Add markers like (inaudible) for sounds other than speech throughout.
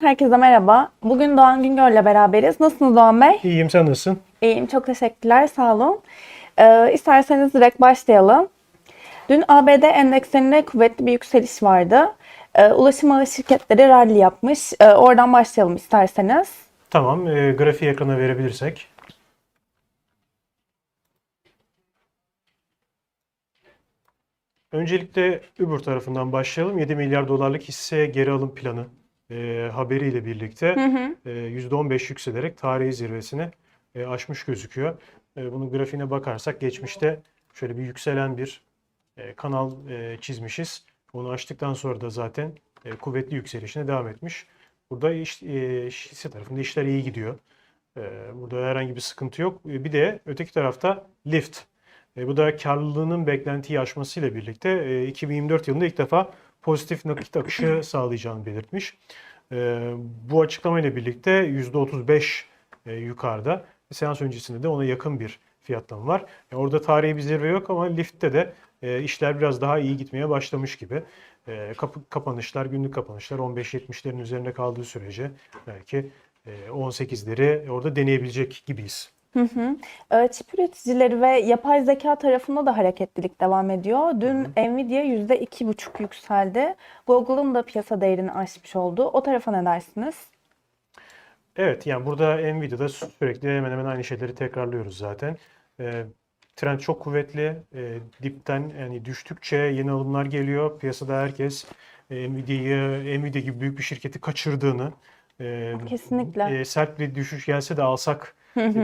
Herkese merhaba. Bugün Doğan Güngör'le beraberiz. Nasılsınız Doğan Bey? İyiyim sen nasılsın? İyiyim, çok teşekkürler, sağ olun. Ee, isterseniz direkt başlayalım. Dün ABD endekslerinde kuvvetli bir yükseliş vardı. Ee, ulaşım ağı şirketleri rally yapmış. Ee, oradan başlayalım isterseniz. Tamam, e, grafiği ekrana verebilirsek. Öncelikle Uber tarafından başlayalım. 7 milyar dolarlık hisse geri alım planı e, haberiyle birlikte Hı hı. e, %15 yükselerek tarihi zirvesini e, aşmış gözüküyor. E, bunun grafiğine bakarsak geçmişte şöyle bir yükselen bir e, kanal e, çizmişiz. Onu açtıktan sonra da zaten e, kuvvetli yükselişine devam etmiş. Burada iş, e, hisse tarafında işler iyi gidiyor. E, burada herhangi bir sıkıntı yok. E, bir de öteki tarafta Lyft. E, bu da karlılığının beklentiyi aşmasıyla birlikte e, 2024 yılında ilk defa pozitif nakit akışı sağlayacağını belirtmiş. E, bu açıklamayla birlikte %35 e, yukarıda. Seans öncesinde de ona yakın bir fiyatlama var. E, orada tarihi bir zirve yok ama Lyft'te de e, işler biraz daha iyi gitmeye başlamış gibi. Kapı, kapanışlar, günlük kapanışlar 15-70'lerin üzerinde kaldığı sürece belki e, 18'leri orada deneyebilecek gibiyiz. Hı hı. Ee, çip üreticileri ve yapay zeka tarafında da hareketlilik devam ediyor. Dün Nvidia %2,5 yükseldi. Google'ın da piyasa değerini aşmış oldu. O tarafa ne dersiniz? Evet yani burada Nvidia'da sürekli hemen hemen aynı şeyleri tekrarlıyoruz zaten. E, trend çok kuvvetli. E, dipten yani düştükçe yeni alımlar geliyor. Piyasada herkes e, Nvidia'yı Nvidia gibi büyük bir şirketi kaçırdığını e, Kesinlikle. e, sert bir düşüş gelse de alsak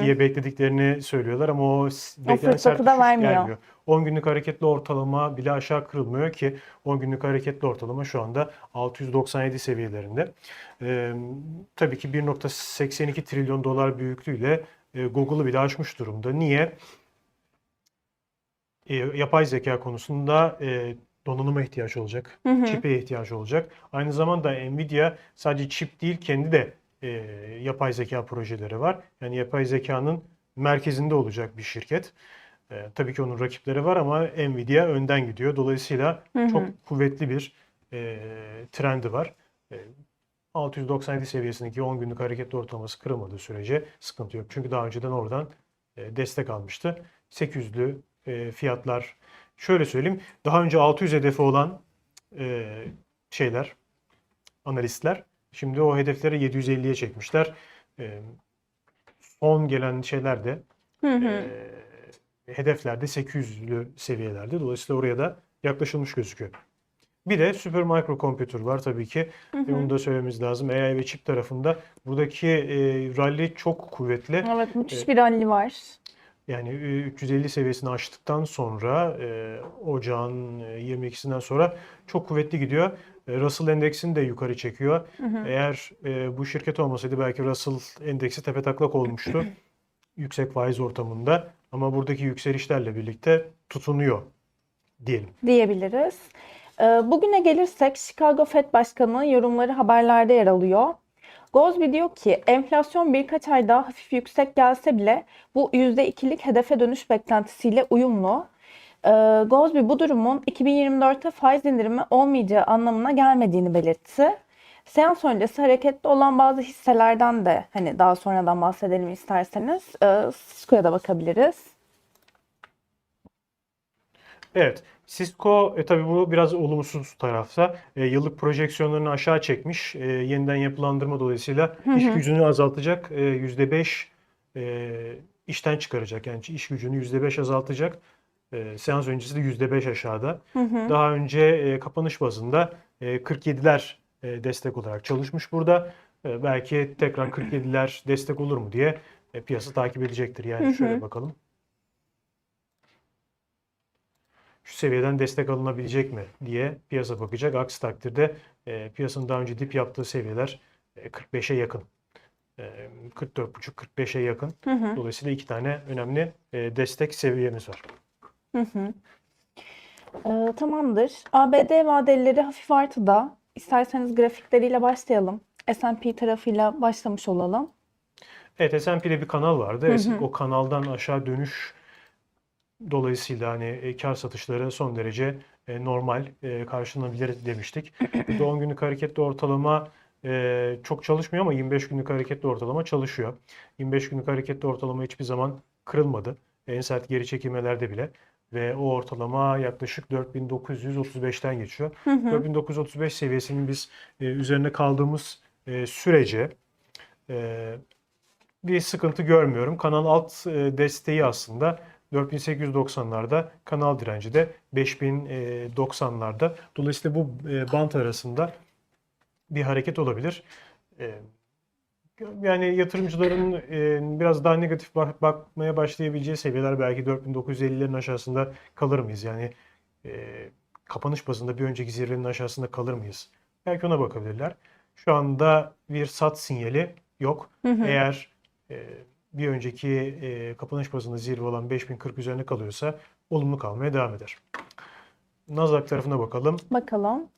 diye beklediklerini söylüyorlar ama o beklenen sert düşüş vermiyor. gelmiyor. 10 günlük hareketli ortalama bile aşağı kırılmıyor ki 10 günlük hareketli ortalama şu anda 697 seviyelerinde. Ee, tabii ki 1.82 trilyon dolar büyüklüğüyle e, Google'ı bile aşmış durumda. Niye? E, yapay zeka konusunda e, donanıma ihtiyaç olacak, Hı hı. çipe ihtiyaç olacak. Aynı zamanda Nvidia sadece çip değil kendi de e, yapay zeka projeleri var. Yani yapay zekanın merkezinde olacak bir şirket. E, tabii ki onun rakipleri var ama Nvidia önden gidiyor. Dolayısıyla Hı hı. çok kuvvetli bir e, trendi var. E, 697 seviyesindeki 10 günlük hareketli ortalaması kırılmadığı sürece sıkıntı yok. Çünkü daha önceden oradan e, destek almıştı. 800'lü e, fiyatlar şöyle söyleyeyim daha önce 600 hedefi olan e, şeyler analistler şimdi o hedefleri 750'ye çekmişler. E, son gelen şeyler de Hı hı. e, hedeflerde 800'lü seviyelerde. Dolayısıyla oraya da yaklaşılmış gözüküyor. Bir de Super Micro Computer var tabii ki. Hı E, hı. Onu da söylememiz lazım. AI ve çip tarafında buradaki e, rally çok kuvvetli. Evet, müthiş Evet. bir rally var. Yani e, 350 seviyesini aştıktan sonra e, ocağın e, 22'sinden sonra çok kuvvetli gidiyor. E, Russell endeksini de yukarı çekiyor. Hı hı. Eğer e, bu şirket olmasaydı belki Russell endeksi tepetaklak olmuştu (clears throat) yüksek faiz ortamında. Ama buradaki yükselişlerle birlikte tutunuyor diyelim. diyebiliriz. Bugüne gelirsek Chicago Fed Başkanı yorumları haberlerde yer alıyor. Gosby diyor ki enflasyon birkaç ay daha hafif yüksek gelse bile bu %2'lik hedefe dönüş beklentisiyle uyumlu. Ee, Gosby bu durumun 2024'te faiz indirimi olmayacağı anlamına gelmediğini belirtti. Seans öncesi hareketli olan bazı hisselerden de hani daha sonradan bahsedelim isterseniz. Ee, Cisco'ya da bakabiliriz. Evet. Cisco e, tabii bu biraz olumsuz tarafta. E, yıllık projeksiyonlarını aşağı çekmiş. E, yeniden yapılandırma dolayısıyla iş gücünü azaltacak. E, %5 e, işten çıkaracak. Yani iş gücünü %5 azaltacak. E, seans öncesi de %5 aşağıda. Daha önce e, kapanış bazında e, 47'ler e, destek olarak çalışmış burada. E, belki tekrar 47'ler destek olur mu diye e, piyasa takip edecektir. Yani şöyle bakalım. Şu seviyeden destek alınabilecek mi diye piyasa bakacak. Aksi takdirde e, piyasanın daha önce dip yaptığı seviyeler e, 45'e yakın. E, 44,5-45'e yakın. Hı hı. Dolayısıyla iki tane önemli e, destek seviyemiz var. Hı hı. Ee, tamamdır. ABD vadeleri hafif artıda. İsterseniz grafikleriyle başlayalım. S&P tarafıyla başlamış olalım. Evet S&P'de bir kanal vardı. Es- O kanaldan aşağı dönüş dolayısıyla hani e, kar satışları son derece e, normal e, karşılanabilir demiştik. (clears throat) 10 günlük hareketli ortalama çok çalışmıyor ama 25 günlük hareketli ortalama çalışıyor. 25 günlük hareketli ortalama hiçbir zaman kırılmadı. En sert geri çekilmelerde bile. Ve o ortalama yaklaşık 4935'ten geçiyor. 4935 seviyesinin biz e, üzerine kaldığımız e, sürece e, bir sıkıntı görmüyorum. Kanal alt e, desteği aslında 4890'larda, kanal direnci de 5090'larda. Dolayısıyla bu e, bant arasında bir hareket olabilir. E, yani yatırımcıların e, biraz daha negatif bak- bakmaya başlayabileceği seviyeler belki 4950'lerin aşağısında kalır mıyız? Yani e, kapanış bazında bir önceki zirvenin aşağısında kalır mıyız? Belki ona bakabilirler. Şu anda bir sat sinyali yok. Eğer e, bir önceki e, kapanış bazında zirve olan 5040 üzerine kalıyorsa olumlu kalmaya devam eder. Nasdaq tarafına bakalım. Bakalım.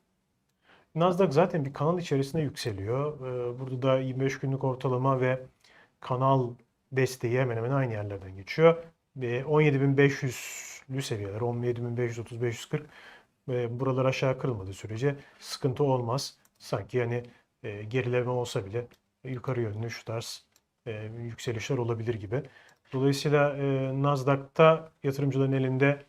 Nasdaq zaten bir kanal içerisinde yükseliyor. Ee, Burada da 25 günlük ortalama ve kanal desteği hemen hemen aynı yerlerden geçiyor. Ve 17.500'lü seviyeler, 17.530-540 ve buralar aşağı kırılmadığı sürece sıkıntı olmaz. Sanki yani e, gerileme olsa bile yukarı yönlü şu tarz e, yükselişler olabilir gibi. Dolayısıyla e, Nasdaq'ta yatırımcıların elinde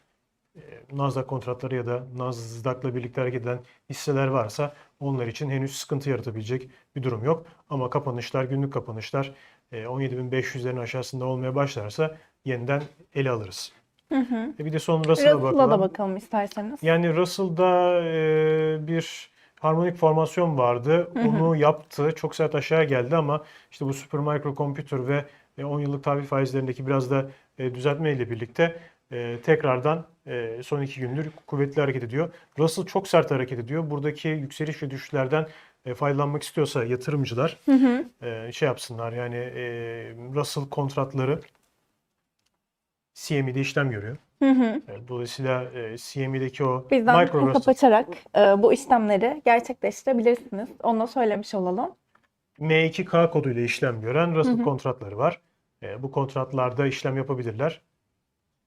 e, Nasdaq kontratları ya da Nasdaq'la birlikte hareket eden hisseler varsa onlar için henüz sıkıntı yaratabilecek bir durum yok. Ama kapanışlar, günlük kapanışlar e, 17.500'lerin aşağısında olmaya başlarsa yeniden ele alırız. Hı hı. E, Bir de son Russell'a Russell'a da bakalım. bakalım isterseniz. Yani Russell'da e, bir harmonik formasyon vardı. Onu yaptı. Çok sert aşağı geldi ama işte bu Supermicro Computer ve e, 10 yıllık tahvil faizlerindeki biraz da e, düzeltme ile birlikte e, tekrardan e, son iki gündür kuvvetli hareket ediyor. Russell çok sert hareket ediyor. Buradaki yükseliş ve düşüşlerden e, faydalanmak istiyorsa yatırımcılar Hı hı. e, şey yapsınlar yani e, Russell kontratları CME'de işlem görüyor. Hı hı. E, Dolayısıyla e, CME'deki o Bizden micro Russell hesap açarak e, bu işlemleri gerçekleştirebilirsiniz. Onu da söylemiş olalım. M2K koduyla işlem gören Russell Hı hı. kontratları var. E, bu kontratlarda işlem yapabilirler.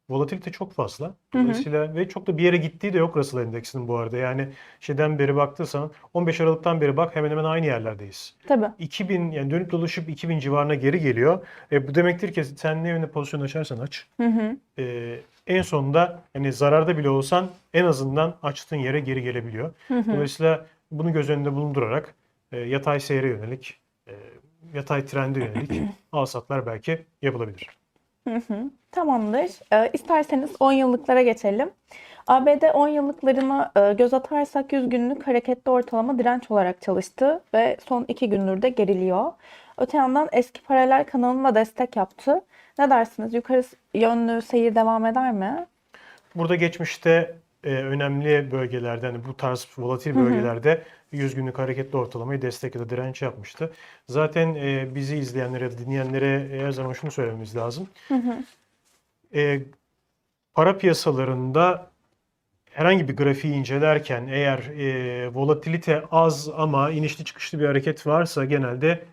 Volatilite çok fazla. Dolayısıyla ve çok da bir yere gittiği de yok Russell endeksinin bu arada. Yani şeyden beri baktıysan 15 Aralık'tan beri bak hemen hemen aynı yerlerdeyiz. Tabii. 2000 yani dönüp dolaşıp 2000 civarına geri geliyor. E, bu demektir ki sen ne yönde pozisyon açarsan aç. Hı hı. e, en sonunda yani zararda bile olsan en azından açtığın yere geri gelebiliyor. Hı hı. Dolayısıyla bunu göz önünde bulundurarak e, yatay seyre yönelik, e, yatay trende yönelik (clears throat) alsatlar belki yapılabilir. Hı hı. Tamamdır. Ee, isterseniz 10 yıllıklara geçelim. ABD 10 yıllıklarına e, göz atarsak 100 günlük hareketli ortalama direnç olarak çalıştı ve son 2 gündür de geriliyor. Öte yandan eski paralel kanalına destek yaptı. Ne dersiniz? Yukarı yönlü seyir devam eder mi? Burada geçmişte e, önemli bölgelerde hani bu tarz volatil bölgelerde 100 günlük hareketli ortalamayı destek ya da direnç yapmıştı. Zaten e, bizi izleyenlere ya da dinleyenlere her zaman şunu söylememiz lazım. E, para piyasalarında herhangi bir grafiği incelerken eğer e, volatilite az ama inişli çıkışlı bir hareket varsa genelde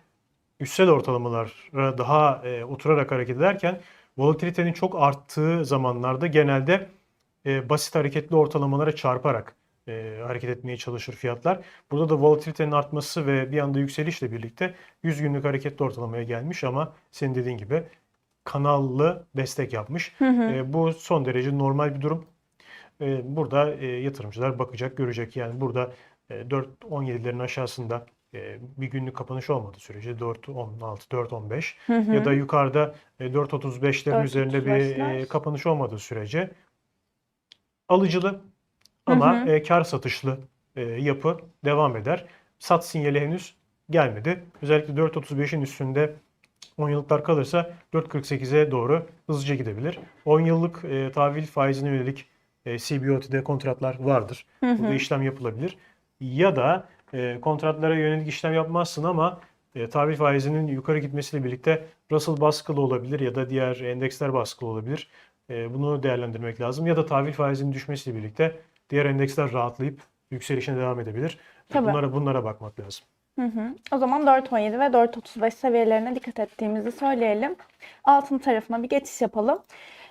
üstsel ortalamalara daha e, oturarak hareket ederken volatilitenin çok arttığı zamanlarda genelde e, basit hareketli ortalamalara çarparak e, hareket etmeye çalışır fiyatlar. Burada da volatilitenin artması ve bir anda yükselişle birlikte 100 günlük hareketli ortalamaya gelmiş ama senin dediğin gibi kanallı destek yapmış. E, bu son derece normal bir durum. E, burada e, yatırımcılar bakacak, görecek. Yani burada e, 4.17'lerin aşağısında e, bir günlük kapanış olmadığı sürece 4.16, 4.15 ya da yukarıda e, 4.35'lerin üzerinde bir 4.35'ler. e, kapanış olmadığı sürece alıcılı ama e, kar satışlı e, yapı devam eder. Sat sinyali henüz gelmedi. Özellikle 4.35'in üstünde 10 yıllıklar kalırsa 4.48'e doğru hızlıca gidebilir. 10 yıllık e, tahvil faizine yönelik e, CBOT'de kontratlar vardır. Burada işlem yapılabilir. Ya da e, kontratlara yönelik işlem yapmazsın ama e, tahvil faizinin yukarı gitmesiyle birlikte Russell baskılı olabilir ya da diğer endeksler baskılı olabilir. E, bunu değerlendirmek lazım. Ya da tahvil faizinin düşmesiyle birlikte diğer endeksler rahatlayıp yükselişine devam edebilir. Tabii. Bunlara bunlara bakmak lazım. Hı hı. O zaman 4.17 ve 4.35 seviyelerine dikkat ettiğimizi söyleyelim. Altın tarafına bir geçiş yapalım.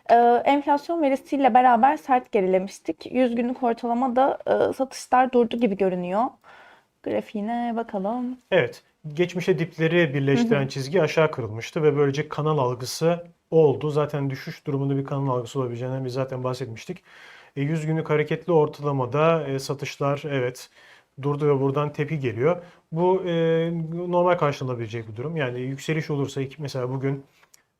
Ee, enflasyon verisiyle beraber sert gerilemiştik. 100 günlük ortalamada e, satışlar durdu gibi görünüyor. Grafiğine bakalım. Evet, geçmişte dipleri birleştiren çizgi aşağı kırılmıştı ve böylece kanal algısı oldu. Zaten düşüş durumunda bir kanal algısı olabileceğinden biz zaten bahsetmiştik. E, 100 günlük hareketli ortalamada e, satışlar evet durdu ve buradan tepki geliyor. Bu e, normal karşılanabilecek bir durum. Yani yükseliş olursa mesela bugün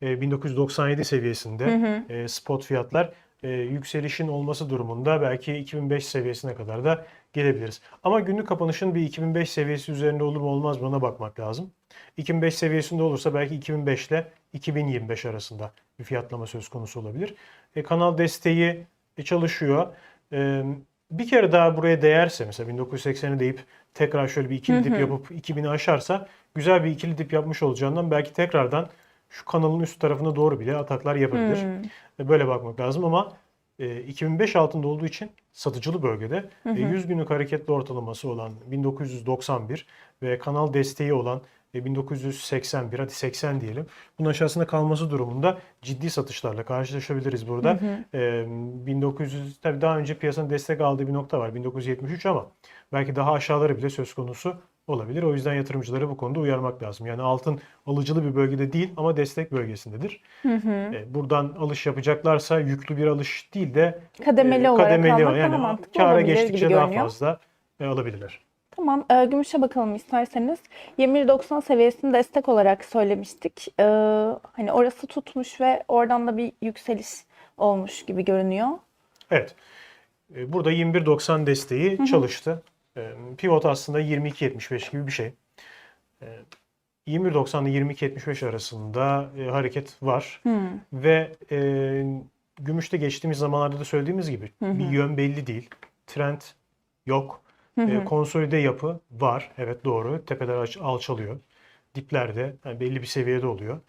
e, 1997 seviyesinde e, spot fiyatlar e, yükselişin olması durumunda belki 2005 seviyesine kadar da gelebiliriz. Ama günlük kapanışın bir 2005 seviyesi üzerinde olur mu olmaz mı ona bakmak lazım. 2005 seviyesinde olursa belki 2005 ile 2025 arasında bir fiyatlama söz konusu olabilir. E, kanal desteği e, çalışıyor. E, bir kere daha buraya değerse mesela 1980'i deyip tekrar şöyle bir ikili dip yapıp 2000'i aşarsa güzel bir ikili dip yapmış olacağından belki tekrardan şu kanalın üst tarafına doğru bile ataklar yapabilir. E, Böyle bakmak lazım ama e, 2005 altında olduğu için satıcılı bölgede e, 100 günlük hareketli ortalaması olan 1991 ve kanal desteği olan e, 1981 hadi 80 diyelim. Bunun aşağısında kalması durumunda ciddi satışlarla karşılaşabiliriz burada. E, 1900 tabii daha önce piyasanın destek aldığı bir nokta var 1973 ama belki daha aşağıları bile söz konusu olabilir. O yüzden yatırımcıları bu konuda uyarmak lazım. Yani altın alıcılı bir bölgede değil ama destek bölgesindedir. E, Buradan alış yapacaklarsa yüklü bir alış değil de Kademeli e, olarak kademeli almak yani daha mantıklı kâra geçtikçe daha fazla e, alabilirler. Tamam, e, gümüşe bakalım isterseniz. 21.90 seviyesini destek olarak söylemiştik. E, hani orası tutmuş ve oradan da bir yükseliş olmuş gibi görünüyor. Evet. E, Burada 21.90 desteği çalıştı. E, Pivot aslında 22.75 gibi bir şey. E, 21.90 ile 22.75 arasında e, hareket var. Ve e, gümüşte geçtiğimiz zamanlarda da söylediğimiz gibi bir yön belli değil. Trend yok. E, konsolide yapı var. Evet doğru. Tepeler alçalıyor. Diplerde yani belli bir seviyede oluyor.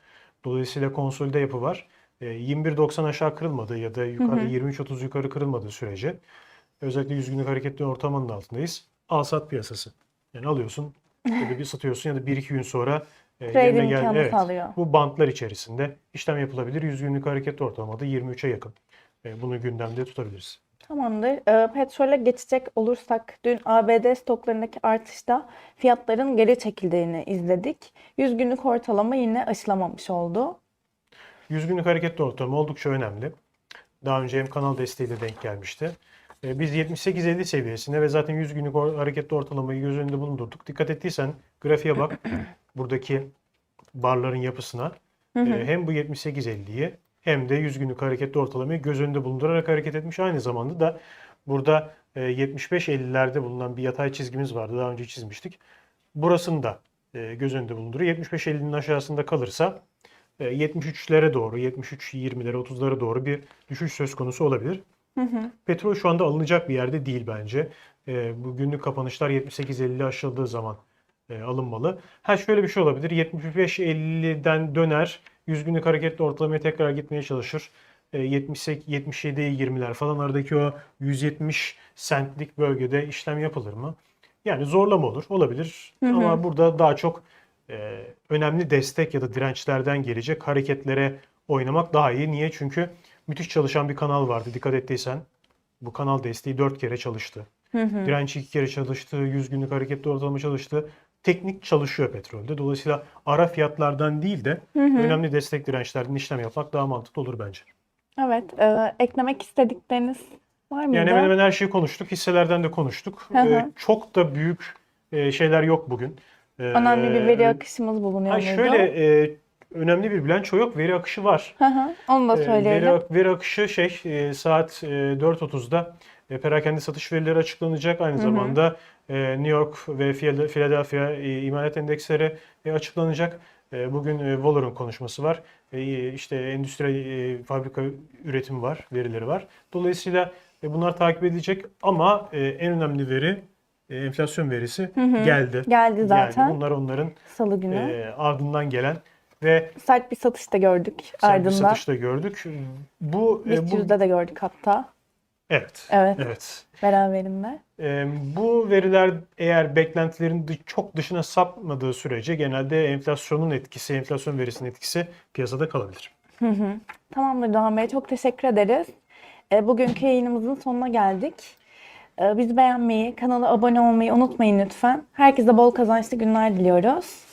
Dolayısıyla konsolide yapı var. E, 21.90 aşağı kırılmadı ya da yukarı 23.30 yukarı kırılmadığı sürece özellikle 100 günlük hareketli ortamının altındayız. Al sat piyasası. Yani alıyorsun ya bir satıyorsun ya da 1-2 gün sonra e, yerine gel- evet, bu bantlar içerisinde işlem yapılabilir. 100 günlük hareketli ortalamada 23'e yakın. E, bunu gündemde tutabiliriz. Tamamdır. E, petrole geçecek olursak dün ABD stoklarındaki artışta fiyatların geri çekildiğini izledik. 100 günlük ortalama yine aşılamamış oldu. 100 günlük hareketli ortalama oldukça önemli. Daha önce hem kanal desteği de denk gelmişti. E, Biz 78-50 seviyesinde ve zaten 100 günlük hareketli ortalamayı göz önünde bulundurduk. Dikkat ettiysen grafiğe bak. (clears throat) Buradaki barların yapısına. E, Hem bu 78-50'yi hem de 100 günlük hareketli ortalamayı göz önünde bulundurarak hareket etmiş. Aynı zamanda da burada e, 75-50'lerde bulunan bir yatay çizgimiz vardı. Daha önce çizmiştik. Burasını da e, göz önünde bulunduruyor. 75-50'nin aşağısında kalırsa e, 73'lere doğru, 73-20'lere, 30'lara doğru bir düşüş söz konusu olabilir. Petrol şu anda alınacak bir yerde değil bence. E, bu günlük kapanışlar 78-50 aşıldığı zaman e, alınmalı. Ha şöyle bir şey olabilir. 75-50'den döner. 100 günlük hareketli ortalamaya tekrar gitmeye çalışır. E, 78 77-20'ler falan aradaki o 170 sentlik bölgede işlem yapılır mı? Yani zorlama olur. Olabilir. Ama burada daha çok e, önemli destek ya da dirençlerden gelecek hareketlere oynamak daha iyi. Niye? Çünkü müthiş çalışan bir kanal vardı. Dikkat ettiysen bu kanal desteği 4 kere çalıştı. Direnç 2 kere çalıştı. 100 günlük hareketli ortalama çalıştı. Teknik çalışıyor petrolde. Dolayısıyla ara fiyatlardan değil de önemli destek dirençlerden işlem yapmak daha mantıklı olur bence. Evet, e, eklemek istedikleriniz var mıydı? Yani hemen hemen her şeyi konuştuk. Hisselerden de konuştuk. Hı hı. Ee, çok da büyük e, şeyler yok bugün. Ee, Önemli bir veri akışımız bulunuyor ha, şöyle e, önemli bir bilanço yok. Veri akışı var. Hı hı, Onu da Ee, söyleyelim. Veri, ak- veri akışı şey e, saat e, 4.30'da e, perakende satış verileri açıklanacak. Aynı zamanda e, New York ve Phil- Philadelphia e, imalat endeksleri e, açıklanacak. E, Bugün e, Waller'ın konuşması var. E, işte endüstri e, fabrika üretimi var, verileri var. Dolayısıyla e, bunlar takip edilecek ama e, en önemli veri e, enflasyon verisi geldi. Geldi zaten. Bunlar onların Salı günü. e, ardından gelen ve Sert bir satış da gördük sert bir ardından. satış da gördük. Bu, e, bu yüzde de gördük hatta evet. Evet. Evet. beraberinde. E, bu veriler eğer beklentilerin çok dışına sapmadığı sürece genelde enflasyonun etkisi, enflasyon verisinin etkisi piyasada kalabilir. Tamamdır Doğan Bey. Çok teşekkür ederiz. E, bugünkü yayınımızın sonuna geldik. Ee, Bizi beğenmeyi, kanala abone olmayı unutmayın lütfen. Herkese bol kazançlı günler diliyoruz.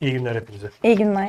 İyi günler hepinize. İyi günler.